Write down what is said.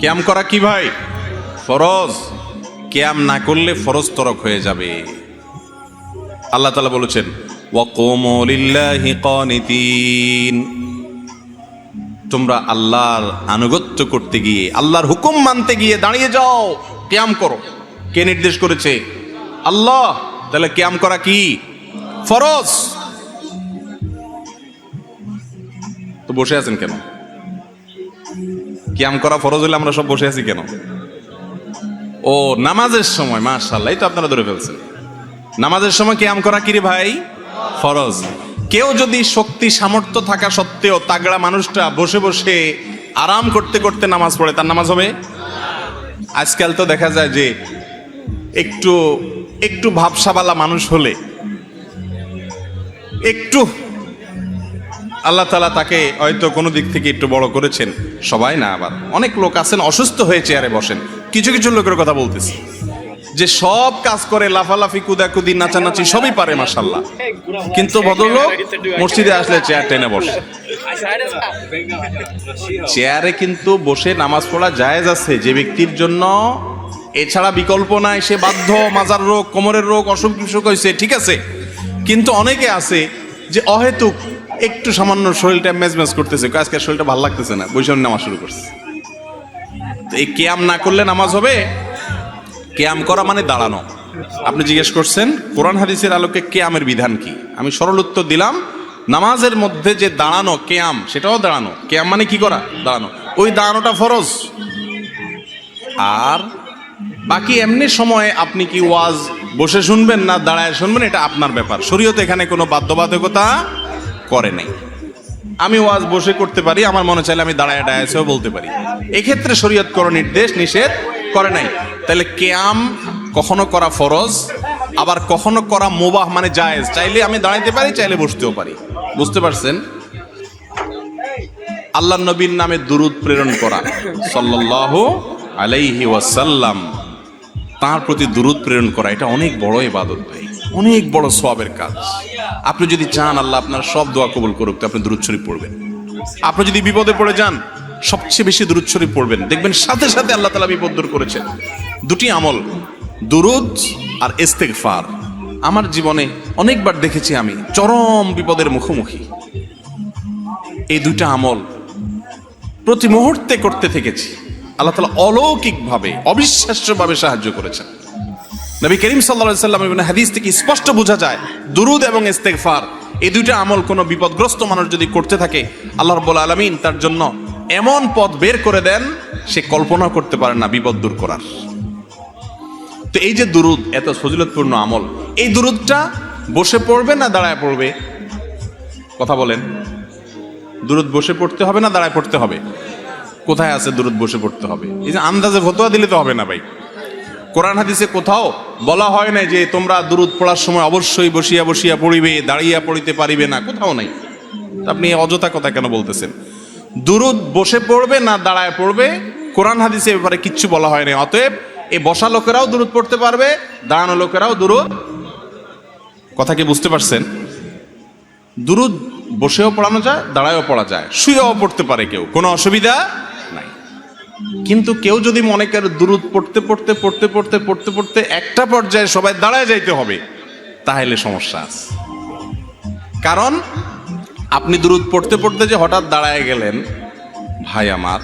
ক্যাম করা কি ভাই? ফরজ। ক্যাম না করলে ফরজ তরক হয়ে যাবে। আল্লাহ তালা বলেছেন তোমরা আল্লাহর আনুগত্য করতে গিয়ে, আল্লাহর হুকুম মানতে গিয়ে দাঁড়িয়ে যাও, ক্যাম করো। কে নির্দেশ করেছে? আল্লাহ। তাহলে ক্যাম করা কি? ফরজ। তো বসে আছেন কেন? ক্যাম করা ফরজ হলে আমরা সব বসে আছি কেন? ও, নামাজের সময় মাশাল্লাহ এই তো আপনারা ধরে ফেলছেন। নামাজের সময় ক্যাম করা কিরে ভাই? ফরজ। কেউ যদি শক্তি, সামর্থ্য থাকা সত্ত্বেও তাগড়া মানুষটা বসে বসে আরাম করতে করতে নামাজ পড়ে, তার নামাজ হবে? আজকাল তো দেখা যায় যে একটু একটু ভাবসাবালা মানুষ হলে, একটু আল্লাহ তালা তাকে হয়তো কোনো দিক থেকে একটু বড় করেছেন, সবাই না আবার। অনেক লোক আছেন, অসুস্থ হয়ে চেয়ারে বসেন। কিছু কিছু লোকের কথা বলতেছি। যে সব কাজ করে, লাফালাফি, কুদাকুদি, নাচানাচি, সবই পারে মাসাল্লাহ কিন্তু ভদ্রলোক মসজিদে আসলে চেয়ার টেনে বসে। চেয়ারে কিন্তু বসে নামাজ পড়া জায়েজ আছে যে ব্যক্তির জন্য। এছাড়া বিকল্প নাই, সে বাধ্য, মাজার রোগ, কোমরের রোগ অসুখ বিসুখ হয়েছে ঠিক আছে। কিন্তু অনেকে আছে যে অহেতুক একটু সামান্য শরীরটা মেজমেজ করতেছে। আজকে শরীরটা ভালো লাগতেছে না। বৈষম্য নামাজ শুরু করছে। তো এই কেয়াম না করলে নামাজ হবে? কেয়াম করা মানে দাঁড়ানো। আপনি জিজ্ঞেস করছেন, কোরআন হাদিসের আলোকে কেয়ামের বিধান কি? আমি সরল উত্তর দিলাম, নামাজের মধ্যে যে দাঁড়ানো কেয়াম সেটাও দাঁড়ানো। কেয়াম মানে কি করা? দাঁড়ানো। ওই দাঁড়ানোটা ফরজ। আর বাকি এমনি সময়ে আপনি কি ওয়াজ বসে শুনবেন না দাঁড়ায় শুনবেন, এটা আপনার ব্যাপার। শরীয়ত এখানে কোনো বাধ্যবাধকতা করে নাই। আমি ওয়াজ বসে করতে পারি, আমার মনে চাইলে আমি দাঁড়ায় ডায়াসেও বলতে পারি। এক্ষেত্রে শরীয়ত কোনো নির্দেশ নিষেধ করে নাই। তাহলে কেয়াম কখনো করা ফরজ, আবার কখনো করা মোবাহ মানে জায়েজ? চাইলে আমি দাঁড়াইতে পারি, চাইলে বসতেও পারি। বুঝতে পারছেন? আল্লাহ নবীর নামে দুরুদ প্রেরণ করা, সাল্লাল্লাহু আলাইহি ওয়াসাল্লাম, তার প্রতি দুরুদ প্রেরণ করা, এটা অনেক বড় ইবাদত ভাই। অনেক বড় সওয়াবের কাজ। আপনি যদি চান, আল্লাহ আপনার সব দোয়া কবুল করুক, তো আপনি দুরুদ শরীফ পড়বেন। আপনি যদি বিপদে পড়ে যান, সবচেয়ে বেশি দুরুদ শরীফ পড়বেন। দেখবেন সাথে সাথে আল্লাহ তালা বিপদ দূর করেছেন। দুটি আমল, দুরুদ আর ইস্তেগফার। আমার জীবনে অনেকবার দেখেছি আমি, চরম বিপদের মুখোমুখি। এই দুইটা আমল প্রতি মুহূর্তে করতে থেকেছি। আল্লাহ তালা অলৌকিকভাবে, অবিশ্বাস্যভাবে সাহায্য করেছেন। নবী করিম সাল্লা সাল্লাম এবং হাদিস থেকে স্পষ্ট বোঝা যায়, দুরুদ এবং ইস্তেগফার। এই দুইটা আমল কোনো বিপদগ্রস্ত মানুষ যদি করতে থাকে, আল্লাহ রব্বুল আলমিন তার জন্য এমন পথ বের করে দেন, সে কল্পনা করতে পারে না বিপদ দূর করার। তো এই যে দুরুদ, এত ফজিলতপূর্ণ আমল, এই দুরুদটা বসে পড়বে না দাঁড়ায় পড়বে? কথা বলেন। দুরুদ বসে পড়তে হবে না দাঁড়ায় পড়তে হবে? কোথায় আছে দুরুদ বসে পড়তে হবে? এই যে আন্দাজে ফতোয়া দিলে তো হবে না ভাই। কোরআন হাদিসে কোথাও বলা হয় না যে তোমরা দুরুদ পড়ার সময় অবশ্যই বসিয়া বসিয়া পড়িবে, দাঁড়িয়া পড়িতে পারিবে না, কোথাও নাই। আপনি অযথা কথা কেন বলতেছেন? দুরুদ বসে পড়বে না দাঁড়ায় পড়বে, কোরআন হাদিসে ব্যাপারে কিচ্ছু বলা হয় না অতএব এই বসা লোকেরাও দুরুদ পড়তে পারবে, দাঁড়ানো লোকেরাও দুরুদ। কথা কি বুঝতে পারছেন? দুরুদ বসেও পড়ানো যায়, দাঁড়ায়ও পড়া যায়, শুয়েও পড়তে পারে কেউ, কোনো অসুবিধা নাই। কিন্তু কেউ যদি মনে করে দূরত পড়তে পড়তে পড়তে পড়তে পড়তে পড়তে একটা পর্যায়ে সবাই দাঁড়ায় যাইতে হবে, তাহলে সমস্যা আছে। কারণ আপনি দূরত পড়তে পড়তে যে হঠাৎ দাঁড়ায় গেলেন, ভাই আমার